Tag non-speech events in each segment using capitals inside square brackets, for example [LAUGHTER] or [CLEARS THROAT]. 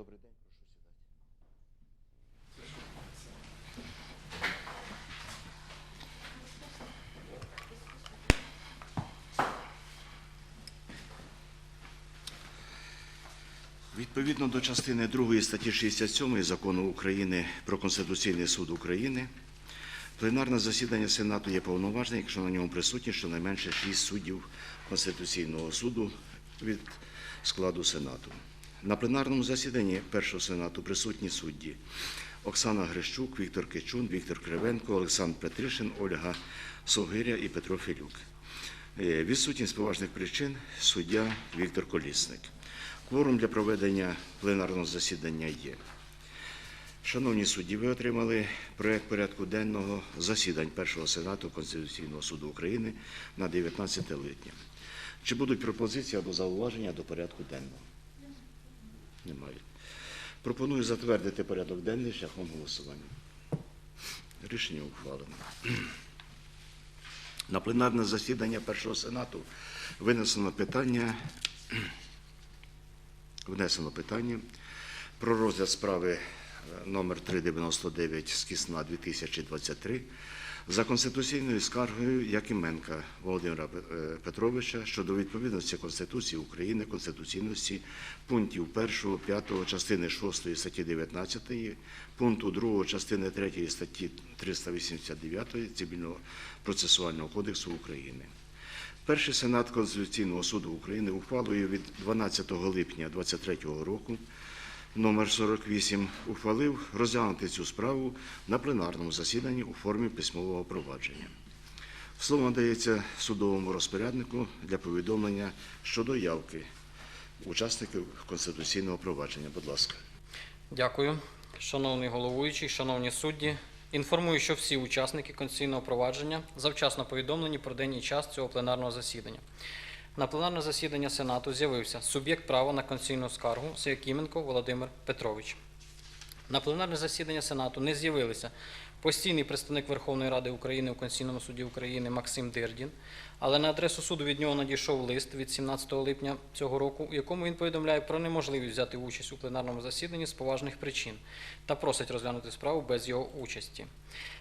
Добрий день, прошу сідати. Відповідно до частини 2 статті 67 Закону України про Конституційний суд України, пленарне засідання Сенату є повноважне, якщо на ньому присутні щонайменше 6 суддів Конституційного суду від складу Сенату. На пленарному засіданні першого Сенату присутні судді Оксана Грищук, Віктор Кичун, Віктор Кривенко, Олександр Петришин, Ольга Согиря і Петро Філюк. Е, Відсутні з поважних причин суддя Віктор Колісник. Кворум для проведення пленарного засідання є. Шановні судді, ви отримали проект порядку денного засідань Першого Сенату Конституційного суду України на 19 липня. Чи будуть пропозиції або зауваження до порядку денного? Немає. Пропоную затвердити порядок денний шляхом голосування. Рішення ухвалено. На пленарне засідання Першого Сенату винесено питання, внесено питання про розгляд справи е, номер 399 з Кісна 2023 за конституційною скаргою Якименка Володимира е, Петровича щодо відповідності Конституції України, конституційності пунктів 1, 5 частини 6 статті 19, пункту 2 частини 3 статті 389 Цивільного процесуального кодексу України. Перший сенат Конституційного суду України ухвалою від 12 липня 2023 року номер 48 ухвалив розглянути цю справу на пленарному засіданні у формі письмового провадження. Слово надається судовому розпоряднику для повідомлення щодо явки учасників конституційного провадження. Будь ласка. Дякую. Шановний головуючий, шановні судді, інформую, що всі учасники конституційного провадження завчасно повідомлені про день і час цього пленарного засідання. На пленарне засідання Сенату з'явився суб'єкт права на конституційну скаргу Сеякіменко Володимир Петрович. На пленарне засідання Сенату не з'явилися постійний представник Верховної Ради України у Конституційному суді України Максим Дирдін, але на адресу суду від нього надійшов лист від 17 липня цього року, у якому він повідомляє про неможливість взяти участь у пленарному засіданні з поважних причин та просить розглянути справу без його участі.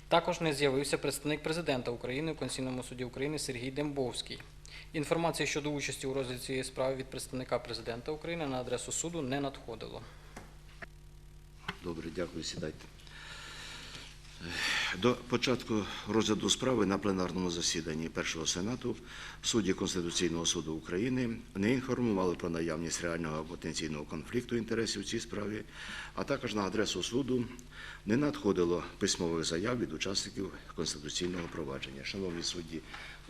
Також не з'явився представник президента України у Конституційному суді України Сергій Дембовський. Інформації щодо участі у розгляді цієї справи від представника президента України на адресу суду не надходило. Добре, дякую, сідайте. До початку розгляду справи на пленарному засіданні Першого Сенату судді Конституційного суду України не інформували про наявність реального потенційного конфлікту інтересів в цій справі, а також на адресу суду не надходило письмових заяв від учасників конституційного провадження. Шановні судді,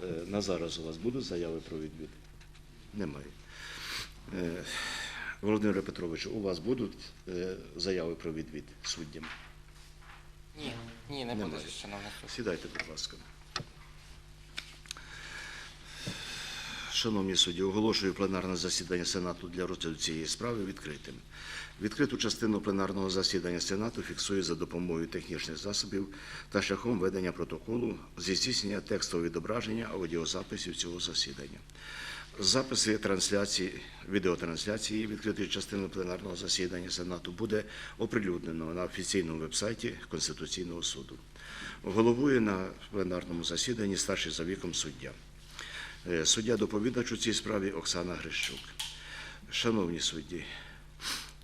е, на зараз у вас будуть заяви про відвід? Немає. Е, Володимире Петровичу, у вас будуть е, заяви про відвід суддям? Ні, ні, не буде, шановний суд. Сідайте, будь ласка. Шановні судді, оголошую пленарне засідання Сенату для розгляду цієї справи відкритим. Відкриту частину пленарного засідання Сенату фіксує за допомогою технічних засобів та шляхом ведення протоколу зі здійснення текстового відображення аудіозаписів цього засідання. Записи трансляції, відеотрансляції відкритої частини пленарного засідання Сенату буде оприлюднено на офіційному вебсайті Конституційного суду. Головує на пленарному засіданні старший за віком суддя. Е, Суддя доповідач у цій справі Оксана Грищук. Шановні судді,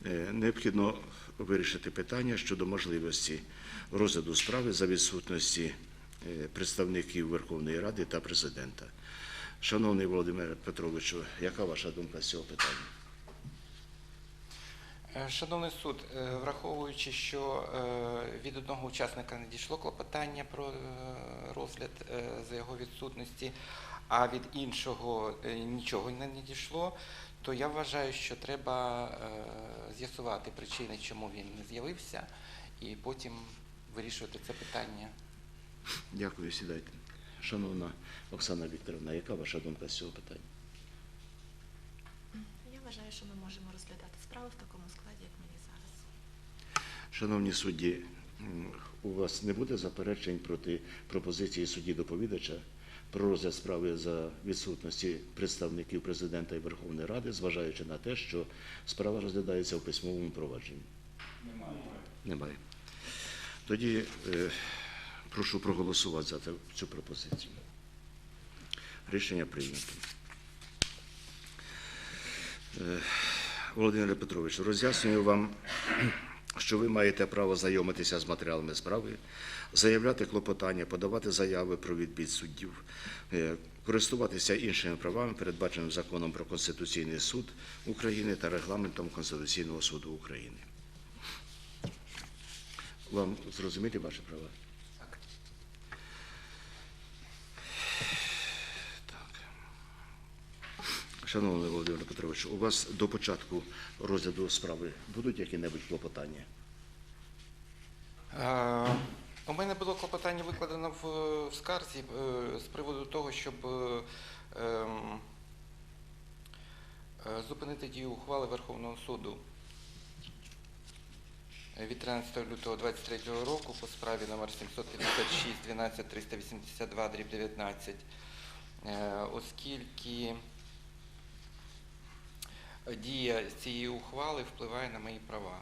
е, необхідно вирішити питання щодо можливості розгляду справи за відсутності е, представників Верховної Ради та президента. Шановний Володимире Петровичу, яка ваша думка з цього питання? Е, Шановний суд, е, враховуючи, що е, від одного учасника не дійшло клопотання про розгляд за його відсутності, а від іншого нічого не надійшло, то я вважаю, що треба з'ясувати причини, чому він не з'явився, і потім вирішувати це питання. Дякую, сідайте. Шановна Оксана Вікторовна, яка ваша думка з цього питання? Я вважаю, що ми можемо розглядати справу в такому складі, як мені зараз. Шановні судді, у вас не буде заперечень проти пропозиції судді доповідача про розгляд справи за відсутності представників президента і Верховної Ради, зважаючи на те, що справа розглядається в письмовому провадженні? Немає. Немає. Тоді е, прошу проголосувати за цю пропозицію. Рішення прийнято. Е, Володимире Петровичу, роз'яснюю вам, що ви маєте право знайомитися з матеріалами справи, заявляти клопотання, подавати заяви про відбір суддів, е, користуватися іншими правами, передбаченими законом про Конституційний суд України та регламентом Конституційного суду України. Вам зрозуміти ваші права? Так. Так. Шановний Володимир Петрович, у вас до початку розгляду справи будуть які-небудь клопотання? У мене було клопотання викладено в, скарзі е, з приводу того, щоб е, ем, е, зупинити дію ухвали Верховного суду від 13 лютого 2023 року по справі номер 756 12 382 дріб 19, е, оскільки дія цієї ухвали впливає на мої права.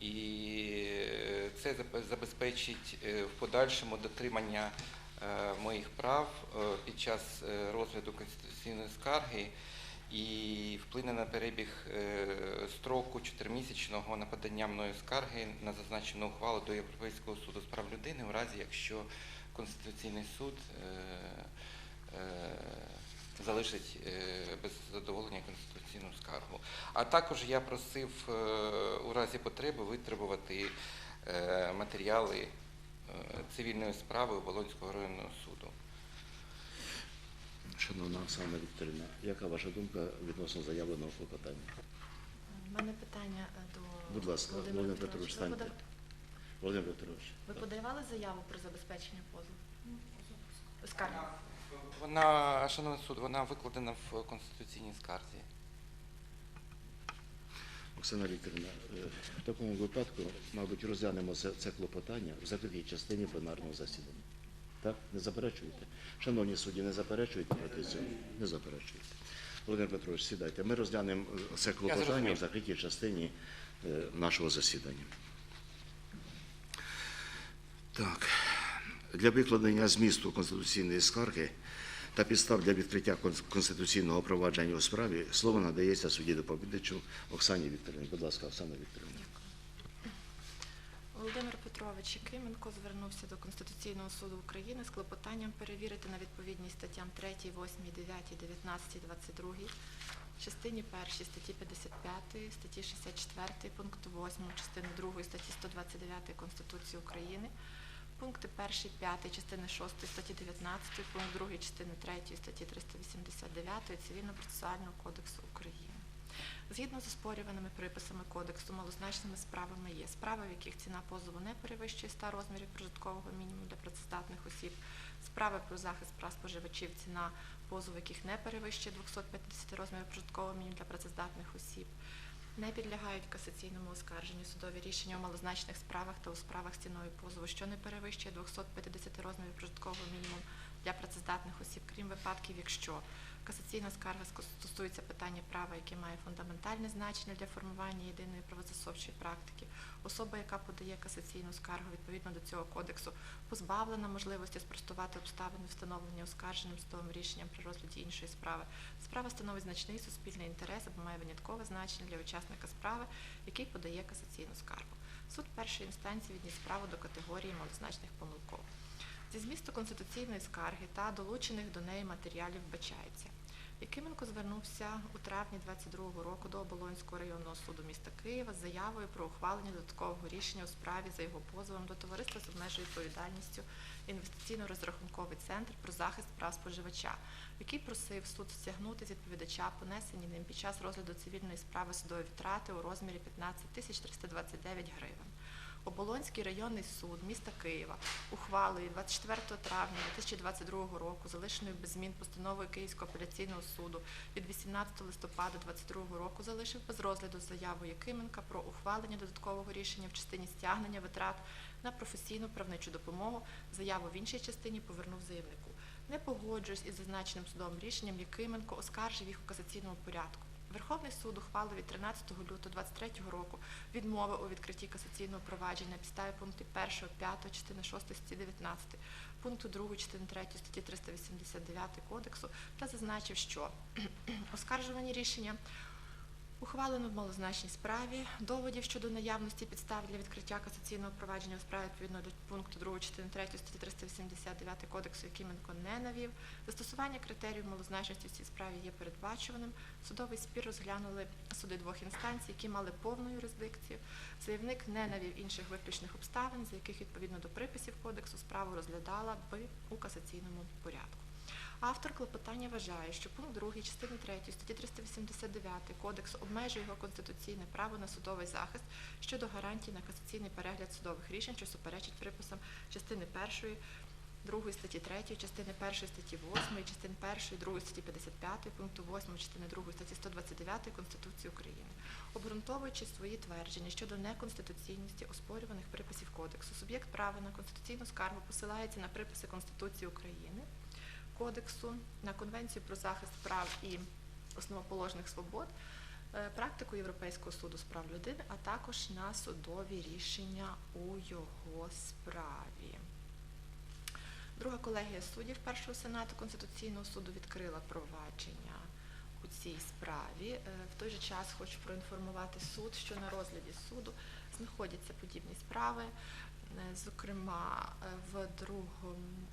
І це забезпечить е, в подальшому дотримання е, моїх прав е, під час е, розгляду конституційної скарги і вплине на перебіг е, строку чотиримісячного на подання мною скарги на зазначену ухвалу до Європейського суду з прав людини у разі, якщо Конституційний суд е, е, залишить е, без задоволення конституційну скаргу. А також я просив е, у разі потреби витребувати е, матеріали цивільної справи Оболонського районного суду. Шановна Оксана Вікторівна, яка ваша думка відносно заявленого клопотання? У мене питання до Будь ласка, Володимира Володимир Петрович, Ви, станьте. Володимир Петрович. ви подавали заяву про забезпечення позову? Скарги. Вона, шановний суд, вона викладена в конституційній скарзі. Оксана Вікторівна, е, в такому випадку, мабуть, розглянемо це, клопотання в закритій частині пленарного засідання. Так? Не заперечуєте? Шановні судді, не заперечуєте проти цього? Не заперечуєте. Володимир Петрович, сідайте. Ми розглянемо е, це клопотання в закритій частині е, нашого засідання. Так. Для викладення змісту конституційної скарги та підстав для відкриття конституційного провадження у справі слово надається судді доповідачу Оксані Вікторівні. Будь ласка, Оксана Вікторівна. Володимир Петрович Якименко звернувся до Конституційного суду України з клопотанням перевірити на відповідність статтям 3, 8, 9, 19, 22, частині 1 статті 55, статті 64, пункту 8, частини 2 статті 129 Конституції України, пункти 1, 5 частини 6 статті 19, пункт 2 частини 3 статті 389 Цивільно-процесуального кодексу України. Згідно з оспорюваними приписами кодексу, малозначними справами є справи, в яких ціна позову не перевищує 100 розмірів прожиткового мінімуму для працездатних осіб, справи про захист прав споживачів, ціна позову, яких не перевищує 250 розмірів прожиткового мінімуму для працездатних осіб, не підлягають касаційному оскарженню судові рішення у малозначних справах та у справах з ціною позову, що не перевищує 250 розмірів прожиткового мінімуму для працездатних осіб, крім випадків, якщо Касаційна скарга стосується питання права, яке має фундаментальне значення для формування єдиної правозасобчої практики. Особа, яка подає касаційну скаргу відповідно до цього кодексу, позбавлена можливості спростувати обставини, встановлені оскарженим судовим рішенням при розгляді іншої справи. Справа становить значний суспільний інтерес або має виняткове значення для учасника справи, який подає касаційну скаргу. Суд першої інстанції відніс справу до категорії малозначних помилкових. Зі змісту конституційної скарги та долучених до неї матеріалів вбачається. Якименко звернувся у травні 22-го року до Оболонського районного суду міста Києва з заявою про ухвалення додаткового рішення у справі за його позовом до товариства з обмеженою відповідальністю інвестиційно-розрахунковий центр про захист прав споживача, який просив суд стягнути з відповідача понесені ним під час розгляду цивільної справи судові втрати у розмірі 15 тисяч 329 гривень. Оболонський районний суд міста Києва ухвалою 24 травня 2022 року, залишеною без змін постановою Київського апеляційного суду від 18 листопада 2022 року, залишив без розгляду заяву Якименка про ухвалення додаткового рішення в частині стягнення витрат на професійну правничу допомогу. Заяву в іншій частині повернув заявнику. Не погоджуюсь із зазначеним судовим рішенням, Якименко оскаржив їх у касаційному порядку. Верховний суд ухвалив від 13 лютого 2023 року відмови у відкритті касаційного провадження підставі пункту 1, 5, частини 6 статті 19, пункту 2, частини 3 статті 389 Кодексу та зазначив, що [CLEARS THROAT] оскаржувані рішення Ухвалено в малозначній справі доводів щодо наявності підстав для відкриття касаційного провадження у справі відповідно до пункту 2 частини 3 статті 389 кодексу, який Менко не навів. Застосування критеріїв малозначності в цій справі є передбачуваним. Судовий спір розглянули суди двох інстанцій, які мали повну юрисдикцію. Заявник не навів інших виключних обставин, за яких відповідно до приписів кодексу справу розглядала би у касаційному порядку. Автор клопотання вважає, що пункт 2 частини 3 статті 389 Кодексу обмежує його конституційне право на судовий захист щодо гарантій на касаційний перегляд судових рішень, що суперечить приписам частини 1, 2 статті 3, частини 1 статті 8, частини 1, 2 статті 55, пункту 8, частини 2 статті 129 Конституції України. Обґрунтовуючи свої твердження щодо неконституційності оспорюваних приписів Кодексу, суб'єкт права на конституційну скаргу посилається на приписи Конституції України, Кодексу, на Конвенцію про захист прав і основоположних свобод, е, практику Європейського суду з прав людини, а також на судові рішення у його справі. Друга колегія суддів Першого сенату Конституційного суду відкрила провадження у цій справі. Е, В той же час хочу проінформувати суд, що на розгляді суду знаходяться подібні справи. Е, Зокрема, в другому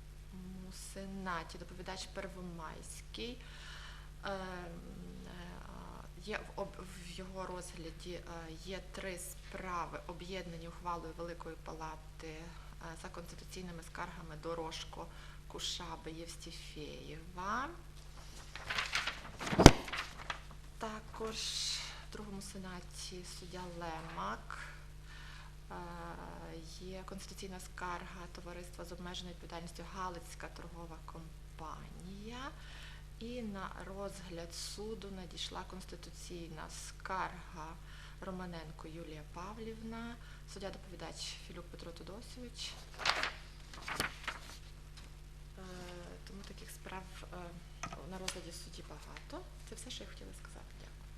сенаті доповідач Первомайський. е, е, Є в його розгляді е, є три справи, об'єднані ухвалою Великої палати е, за конституційними скаргами Дорожко, Кушаби, Євстіфєєва. Також в другому сенаті суддя Лемак. Є конституційна скарга товариства з обмеженою відповідальністю Галицька торгова компанія. І на розгляд суду надійшла конституційна скарга Романенко Юлія Павлівна, суддя доповідач Філюк Петро Тодосович. Е, Тому таких справ е, на розгляді судді багато. Це все, що я хотіла сказати. Дякую.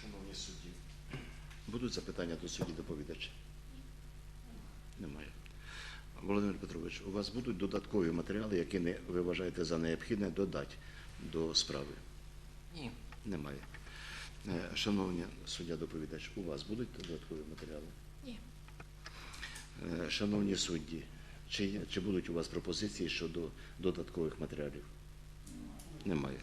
Шановні судді, будуть запитання до судді доповідача? Немає. Володимир Петрович, у вас будуть додаткові матеріали, які не, ви вважаєте за необхідне додати до справи? Ні. Немає. Е, Шановні суддя доповідач, у вас будуть додаткові матеріали? Ні. Е, Шановні судді, чи, чи будуть у вас пропозиції щодо додаткових матеріалів? Немає.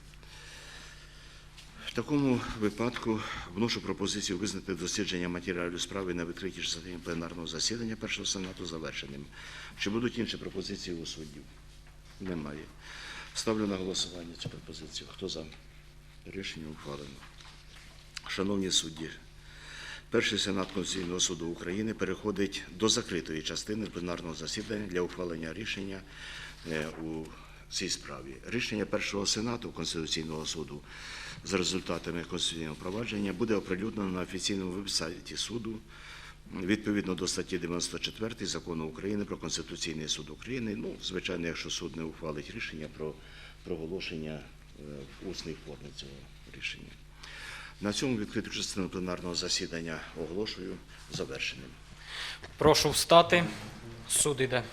Такому випадку вношу пропозицію визнати дослідження матеріалів справи на відкритій частині пленарного засідання першого сенату завершеним. Чи будуть інші пропозиції у суддів? Немає. Ставлю на голосування цю пропозицію. Хто за? Рішення ухвалено. Шановні судді, Перший сенат Конституційного суду України переходить до закритої частини пленарного засідання для ухвалення рішення е, у цій справі. Рішення першого сенату Конституційного суду за результатами конституційного провадження буде оприлюднено на офіційному веб-сайті суду відповідно до статті 94 закону України про Конституційний суд України. Ну, звичайно, якщо суд не ухвалить рішення про проголошення е, в усній формі цього рішення. На цьому відкриту частину пленарного засідання оголошую завершеним. Прошу встати. Суд іде.